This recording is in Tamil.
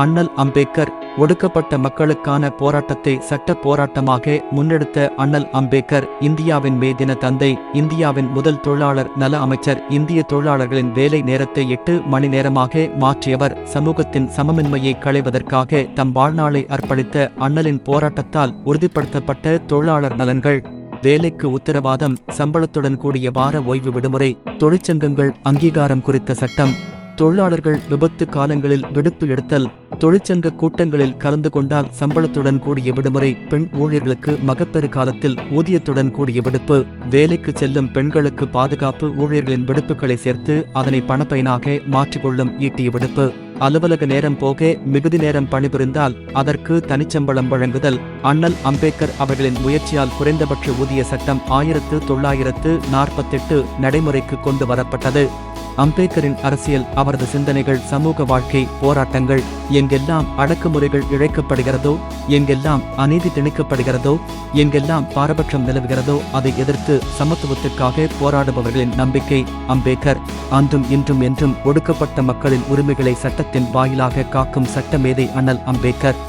அண்ணல் அம்பேத்கர் ஒடுக்கப்பட்ட மக்களுக்கான போராட்டத்தை சட்ட போராட்டமாக முன்னெடுத்த அண்ணல் அம்பேத்கர் இந்தியாவின் மே தின தந்தை இந்தியாவின் முதல் தொழிலாளர் நல அமைச்சர் இந்திய தொழிலாளர்களின் வேலை நேரத்தை எட்டு மணி நேரமாக மாற்றியவர். சமூகத்தின் சமமின்மையை களைவதற்காக தம் வாழ்நாளை அர்ப்பணித்த அண்ணலின் போராட்டத்தால் உறுதிப்படுத்தப்பட்ட தொழிலாளர் நலன்கள். வேலைக்கு உத்தரவாதம் சம்பளத்துடன் கூடிய வார ஓய்வு விடுமுறை தொழிற்சங்கங்கள் அங்கீகாரம் குறித்த சட்டம் தொழிலாளர்கள் விபத்து காலங்களில் விடுப்பு எடுத்தல் தொழிற்சங்க கூட்டங்களில் கலந்து கொண்டால் சம்பளத்துடன் கூடிய விடுமுறை பெண் ஊழியர்களுக்கு மகப்பெரு காலத்தில் ஊதியத்துடன் கூடிய விடுப்பு வேலைக்கு செல்லும் பெண்களுக்கு பாதுகாப்பு ஊழியர்களின் விடுப்புகளை சேர்த்து அதனை பணப்பயனாக மாற்றிக்கொள்ளும் ஈட்டிய விடுப்பு. அலுவலக நேரம் போக மிகுதி நேரம் பணிபுரிந்தால் அதற்கு தனிச்சம்பளம் வழங்குதல். அண்ணல் அம்பேத்கர் அவர்களின் முயற்சியால் குறைந்தபட்ச ஊதிய சட்டம் ஆயிரத்து தொள்ளாயிரத்து நாற்பத்தெட்டு நடைமுறைக்கு கொண்டு வரப்பட்டது. அம்பேத்கரின் அரசியல் அவரது சிந்தனைகள் சமூக வாழ்க்கை போராட்டங்கள் எங்கெல்லாம் அடக்குமுறைகள் இழைக்கப்படுகிறதோ எங்கெல்லாம் அநீதி திணிக்கப்படுகிறதோ எங்கெல்லாம் பாரபட்சம் நிலவுகிறதோ அதை எதிர்த்து சமத்துவத்திற்காக போராடுபவர்களின் நம்பிக்கை அம்பேத்கர். அன்றும் இன்றும் என்றும் ஒடுக்கப்பட்ட மக்களின் உரிமைகளை சட்டத்தின் வாயிலாக காக்கும் சட்டமேதை அண்ணல் அம்பேத்கர்.